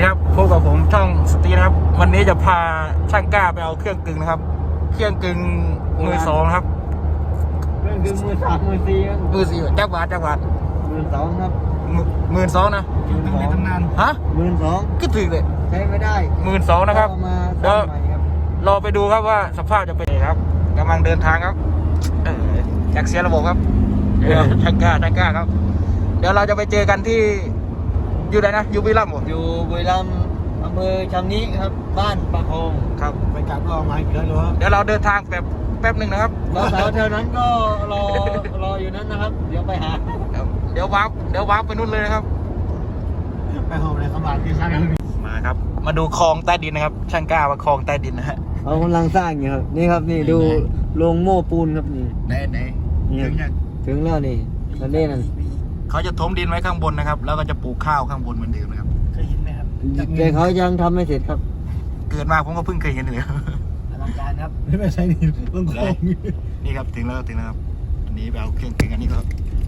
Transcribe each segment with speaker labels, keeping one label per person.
Speaker 1: ดีครับพบกับผมช่องสตีนะครับ วันนี้จะพาช่างกล้าไปเอาเครื่องกึ่งนะครับ เครื่องกึ่งมือสองครับ
Speaker 2: เรื่องคือมือสามมือสี่ครับ
Speaker 1: มือสี่จักรบาทจักรบาท
Speaker 2: มือสองครับ
Speaker 1: หมื่นสองนะ
Speaker 2: มือสอง
Speaker 1: ฮะ
Speaker 2: มือสอง
Speaker 1: ก็ถึงเลย
Speaker 2: ใช้ไม่ได้
Speaker 1: หมื่นสองนะครับ
Speaker 2: เอามา
Speaker 1: เดี๋ยว
Speaker 2: ซ่อมใหม่ครับ
Speaker 1: รอไปดูครับว่าสภาพจะเป็นยังไงครับกำลังเดินทางครับเอออยากเสียระบบครับเออช่างกล้าช่างกล้าครับ เดี๋ยวเราจะไปเจอกันที่ อยู่ไหนนะอยู่บุรีรัมย์เหรอ
Speaker 2: อยู่บุรีรัมย์อำเภอชำนิครับ บ้านปะคอง
Speaker 1: ครับ
Speaker 2: ไปกลับก็มากี่ร้อยโลครับ
Speaker 1: เดี๋ยวเราเดินทางแบบแป๊บหนึ่งนะครับ
Speaker 2: เราสาวแถวนั้นก็รอรออยู่นั้นนะครับ เดี๋ยวไปหา
Speaker 1: เดี๋ยวเดี๋ยววาร์ปเดี๋ยววาร์ปไปนู่นเลยนะครับ
Speaker 2: ไปหอมอะไรขบานที่ข้างนั้น
Speaker 1: มาครับ มาดูคลองใต้ดินนะครับ ช่างกล้าว่าคลองใต้ดินนะฮะ
Speaker 2: เขากำลังสร้างอยู่ครับนี่ครับนี่ดูโรงโม่ปูนครับนี่
Speaker 1: ไหนไหน
Speaker 2: นี่ครับถึงแล้วนี่นั่นนี่นั่น
Speaker 1: เขาจะถมดินไว้ข้างบนนะครับ แล้วก็จะปลูกข้าวข้างบนเหมือนเดิมนะครับ
Speaker 3: เคยเห็นไหมครับ
Speaker 2: แต่เขายังทำไม่เสร็จครับ
Speaker 1: เกิดมาผมก็เพิ่งเคยเห็นเลย
Speaker 3: อลังการครับไม่ใช่นี่ต้องโค้ง
Speaker 1: นี่ครับถึงแล้วถึงแล้วครับอันนี้ไปเอาเครื่องกึ่งอันนี้ก็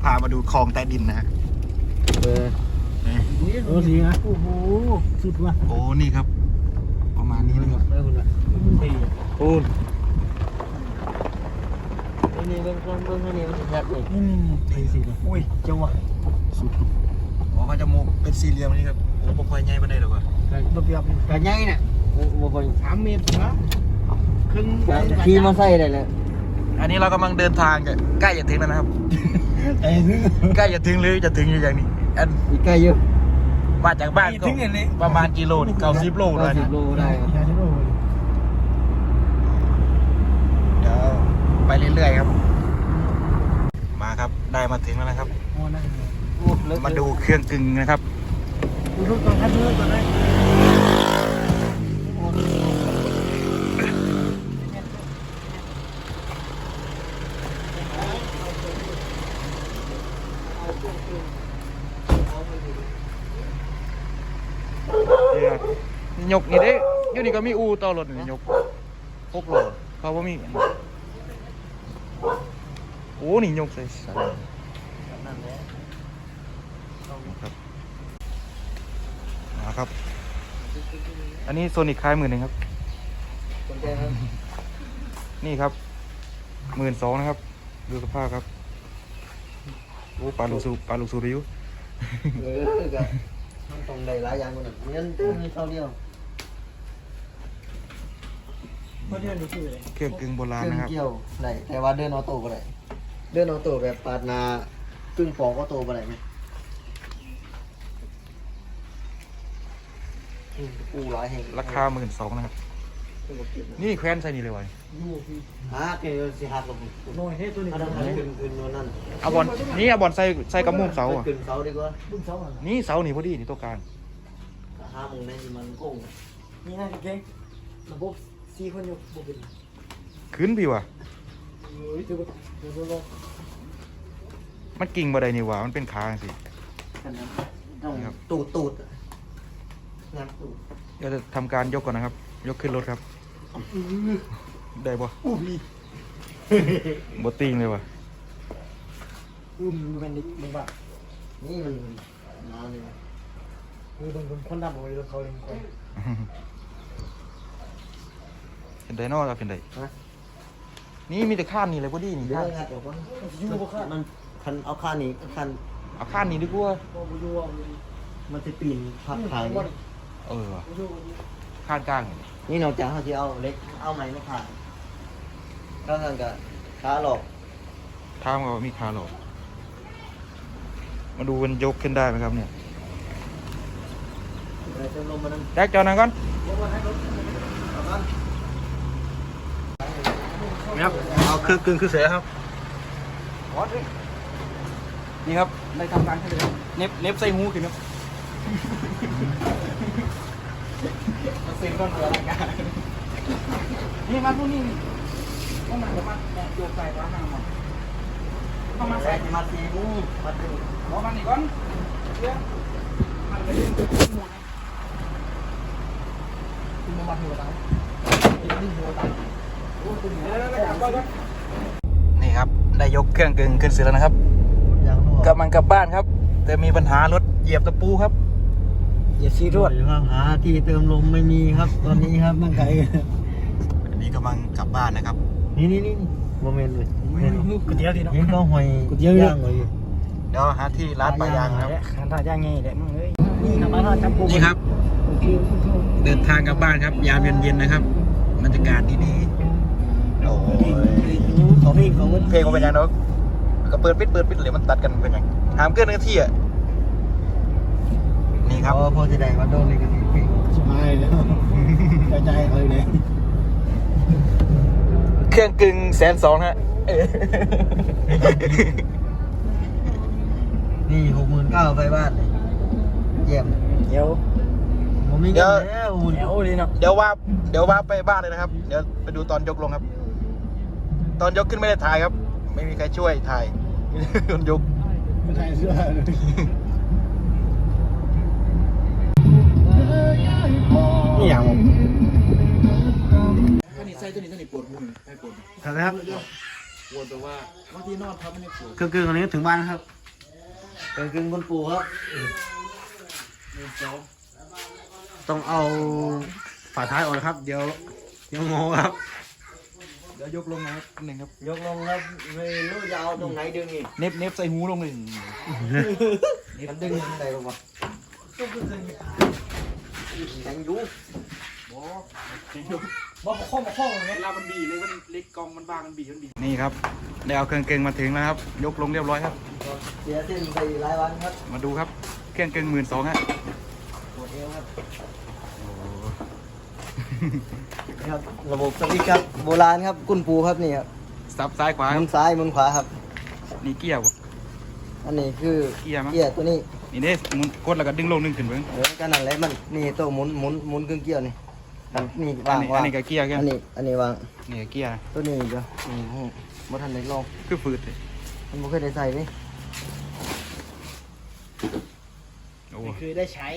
Speaker 1: พามาดูคลองใต้ดินนะฮะ
Speaker 2: เออ
Speaker 1: นี่
Speaker 3: โอ้สีนะโอ้โหสุดว่ะ
Speaker 1: โอ้นี่ครับ ประมาณนี้นะครับ
Speaker 2: ไม่คุณละ
Speaker 3: ดี
Speaker 2: ปูนนี่เบื้องต้นเบื้องต้นนี่มันจะแคบเลย
Speaker 3: นี่นี่นี่สีเลยอุ้ยจังหวะ สุด
Speaker 1: อ๋อเขาจะโมเป็นสี่เหลี่ยมนี่ครับโอ้ปค่อยใหญ่ปานใดหรอกวะ
Speaker 3: ระเบียบ
Speaker 2: กระไงเนี่ยโอ้โหคน
Speaker 3: สามเมตรนะครึ่ง
Speaker 2: ขี่มาใส่ได้เลย
Speaker 1: อันนี้เรากำลังเดินทางจะใกล้จะถึงแล้วนะครับ
Speaker 3: ไอ้นี่
Speaker 1: ใกล้จะถึงหรือจะถึงอยู่อย่างนี้อัน
Speaker 2: อีกใกล้เยอะ
Speaker 1: มาจากบ้านก็
Speaker 3: ถึงอันนี้
Speaker 1: ประมาณกิโลนี่เก้าสิบโลเลย
Speaker 2: เก้าสิบโลได้ครับ
Speaker 3: อย่าที่โน่น
Speaker 1: เดี๋ยวไปเรื่อยๆครับ มาครับได้มาถึงแล้วนะครับ มาดูเครื่องกึ่งนะครับ
Speaker 3: ดูรูปตอนครับดเลือกก่อนเลย
Speaker 1: กนี่เด้อยู่นี่ก็มีอูต่อรถนี่ยกหกโลเขาว่ามีโอ้นี่ยกใส่สายครับ มาครับ อันนี้โซนิคคลายหมื่นหนึ่งครับ
Speaker 2: สนใจครับ
Speaker 1: นี่ครับหมื่นสองนะครับ ดูสภาพครับโอ้ปลาลูกสูปลาลูกสูริว
Speaker 2: เออก็มันต้องได้หลายอย่างกว่านั้นงั้นมีเท่าเดียว
Speaker 3: เพราะเดี๋ยวนี้คืออะไร
Speaker 1: เครื่องกึ่งโบราณ
Speaker 2: เครื่อง
Speaker 1: นะครับ
Speaker 2: เกี่ยวได้แต่ว่าเดินออโต้ก็ได้เดินออโต้แบบปาดหนากึ่งฟองออโต้ก็ได้ไหม อืมอูหลายแห่ง
Speaker 1: ราคาหมื่นสองนะครับ นี่แคว้นใส่นี่เลยวะ
Speaker 2: ฮะเกี่ยวสิหักลง
Speaker 3: โน่ยเฮ้ตัวนี้
Speaker 2: อันนั้นอันขึ้นขึ้นโน่นนั่น
Speaker 1: เอาบอลนี่เอาบอลใส่ใส่กระมุมเสาอะ
Speaker 2: ขึ้นเสาดีกว่า
Speaker 3: บึ้งเสา
Speaker 1: นี่เสานี่พอดีนี่ตัวกลาง
Speaker 2: ห้าโมงในมันโก้ง
Speaker 3: นี่นะเก่งระบบสี่คนอยู่บุบิน
Speaker 1: ขึ้นพี่วะมันกิ่งบ่ได้นี่ว่ามันเป็นค้างสิ
Speaker 2: กันนั้นต้อง
Speaker 1: ครับ
Speaker 2: ตูดตูดงัดตูด
Speaker 1: เดี๋ยวจะทำการยกก่อนนะครับ ยกขึ้นรถครับ ได้ปะ
Speaker 3: อู้พี่
Speaker 1: บ่ติงเลยวะ
Speaker 3: อู้มันเป็นดิมึงว่า
Speaker 2: นี่มันน้ำนี่
Speaker 3: คือเป็นคนคนดำเอาไว้แล้วเขาเองคน
Speaker 1: เป็นไดโนครับเป็นได
Speaker 2: ฮะ
Speaker 1: นี่มีแต่ข้านนี่เลยพอดีนี่
Speaker 2: เดี๋ยว
Speaker 1: ข้าน
Speaker 2: งัดออกก่อน
Speaker 3: ยูบ่ค่ะ
Speaker 2: มันคันเอาข้านี้คัน
Speaker 1: เอาข้านนี่ดีกว่า
Speaker 3: บ่บ่ยูอะ
Speaker 2: มันจะปีนพับขาย
Speaker 1: เออว่ะ
Speaker 3: บ่ยูบ่ยู
Speaker 1: ข้านกลางนี่
Speaker 2: นี่นอกจากเขาจะเอาเล็กเอาไม้มาผ่านก็ทางกับขาหลอก
Speaker 1: ท้ามก็มีคาหรอกมาดูมันยกขึ้นได้ไหมครับเนี่ย
Speaker 2: อะไรจะลงมานั่น
Speaker 1: แจ็คจอนั่งก่อน
Speaker 2: เอาก่อน
Speaker 1: ครับเอาคือกึ่งคือเสียครับนี่ครับได้ทำการให้เลยครับเน็บเน็บใส่หูขึ้นครับ เซ็นก้อนเสือหลังการนี่มาพวกนี้ต้องมาเดี๋ยวมาเนี่ยโยกใส่ร้านน้ำมันต้องมา
Speaker 2: ใส่มาสีมูมาดู
Speaker 1: บอกมันอีกก่อนเดี๋ยมันจะดึงหมด
Speaker 3: คุณมาหัวตายดึงหัวตายโอ้ตัวนี้
Speaker 1: นี่ครับ ได้ยกเครื่องกึ่งขึ้นเสร็จแล้วนะครับกำลังกลับบ้านครับ แต่มีปัญหารถเหยียบตะปูครับ
Speaker 3: อย่าซีรวด
Speaker 2: หรือว่าหาที่เติมลมไม่มีครับ ตอนนี้ครับมันไกล
Speaker 1: อันนี้กำลังกลับบ้านนะครับ
Speaker 2: นี่นี่นี่โมเมนต์เลยเห็น
Speaker 3: ก๋วยเตี๋ยวที่เนาะ
Speaker 2: เห็นก็หอย
Speaker 3: ก๋วยเตี๋ยวเยอะ
Speaker 2: ย่างเลย
Speaker 1: เดี๋ยวหาที่ร้านปลายางครับ
Speaker 3: ขันท่าย่างไงแหละมึงเอ้ยนี่น้ำมันจับปู
Speaker 1: นี่ครับ เดินทางกลับบ้านครับ ยามเย็นๆนะครับบรรยากาศดีๆโอ้ย
Speaker 3: ของพี่ของมึง
Speaker 1: เพลงมันเป็นยังเนาะก็เปิดปิดเปิดปิดเลยมันตัดกันเป็นยังหามเกินหน้าที่อะ นี่ครับ
Speaker 2: พอพอจะได้มาโดนเลยกันอีก
Speaker 3: สบายแล้วใจใจเลยเลย
Speaker 1: เครื่องกึ่งแสนสองฮะเออ
Speaker 2: นี่หกหมื่นเก้าไฟบ้านเลยเยี่ยม
Speaker 3: เดี๋ยว
Speaker 2: ผมมีเงินแล้วอุ่น
Speaker 3: เดี๋ยวดีเนาะ
Speaker 1: เดี๋ยวว่า เดี๋ยวว่าไปบ้านเลยนะครับ เดี๋ยวไปดูตอนยกลงครับ ตอนยกขึ้นไม่ได้ถ่ายครับ ไม่มีใครช่วยถ่ายมีแต่คนยก
Speaker 3: ไม่ใช่เสื้อ
Speaker 2: นี่อย่างผม
Speaker 3: ตัวนี้ใส่ตัวนี้ตัวนี้ปวดหูให้ปวด
Speaker 2: ครับ
Speaker 3: ปวดแต่ว่าบางทีนอนทับไม่ได้ปวด
Speaker 2: เครื่องกึ่งอันนี้ถึงบ้านครับเครื่องกึ่งบนปูครับต้องเอาฝาท้ายออกนะครับ เดี๋ยวเดี๋ยวงงครับ
Speaker 1: เดี๋ยวยกลงนะครับหนึ่งครับ
Speaker 2: ยกลงครับไม่รู้จะเอาตรงไหนดึงอีก
Speaker 1: เน็บเน็บใส่หูลงหนึ่ง
Speaker 2: มันดึงยังไงบ้าง แข็งอยู
Speaker 3: บอกข้อมาข้ออย่างเงี้ย
Speaker 1: ลามันบีเลยมันเล็กกองมันบางมันบีมันบีนี่ครับได้เอาเครื่องเกงมาถึงแล้วครับ ยกลงเรียบร้อยครับ
Speaker 2: เสียเส้นไปหลายวันครับ
Speaker 1: มาดูครับเครื่องเกงหมื่นสองฮะ
Speaker 2: ปวดเอวครับนี่ครับระบบสวิตช์ครับโบราณครับกุ้นปูครับนี่ครับ
Speaker 1: ซับซ้ายขวา
Speaker 2: ห
Speaker 1: ค
Speaker 2: มุ
Speaker 1: รับ
Speaker 2: นซ้ายหมุนขวาครับ
Speaker 1: นี่เกียร์
Speaker 2: อันนี้คือ
Speaker 1: เกียร์มั้ง
Speaker 2: เกียร์ตัวนี้
Speaker 1: นี่เด้หมุนกดแล้วก็ดึงลงดึงขึ้นเบิ่ง
Speaker 2: เดี๋ยวกันนั่นแหละมันนี่ตัวหมุนหมุนหมุนเครื่องเกียร์นี่อันนี่
Speaker 1: อั
Speaker 2: วานง
Speaker 1: นี้
Speaker 2: วา
Speaker 1: อัน
Speaker 2: ง
Speaker 1: นี้ก็เกียร์แก
Speaker 2: อันนี้อันนี้วาง
Speaker 1: นี่ก็เกียร์
Speaker 2: ตัวนี้เดี๋ยวนี่หูบ่ทันได้ลอง
Speaker 1: คือฝืดเลย
Speaker 2: มันบ่เคยได้ใส่นี่
Speaker 1: โอ้
Speaker 3: ไม่เคยได้ใช้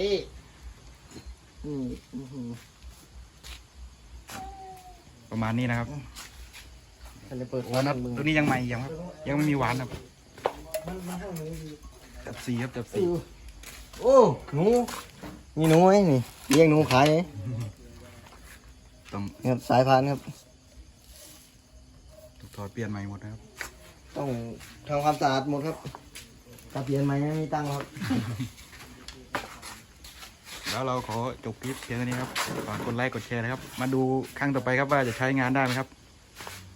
Speaker 2: นี่อื้อหือ
Speaker 1: ประมาณนี้นะครับ
Speaker 2: ทันได้เปิด
Speaker 1: โอ้นับตัวนี้ยังใหม่ยังครับยังไม่มีหวานครับ จับสีครับจับสี
Speaker 2: โอ้หนูมีหนูไหมนี่เลี้ยงหนูขายนี่
Speaker 1: ต้อง
Speaker 2: นี่ครับสายพานครับ
Speaker 1: ถูกถอดเปลี่ยนใหม่หมดนะครับ
Speaker 2: ต้องทำความสะอาดหมดครับถ้าเปลี่ยนใหม่ไม่มีตังค์หรอก
Speaker 1: แล้วเราขอจบคลิปเพียงเท่านี้ครับฝากกดไลค์กดแชร์นะครับ มาดูครั้งต่อไปครับว่าจะใช้งานได้ไหมครับ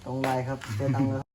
Speaker 2: ต้องได้ครับเสียตังค์แล้ว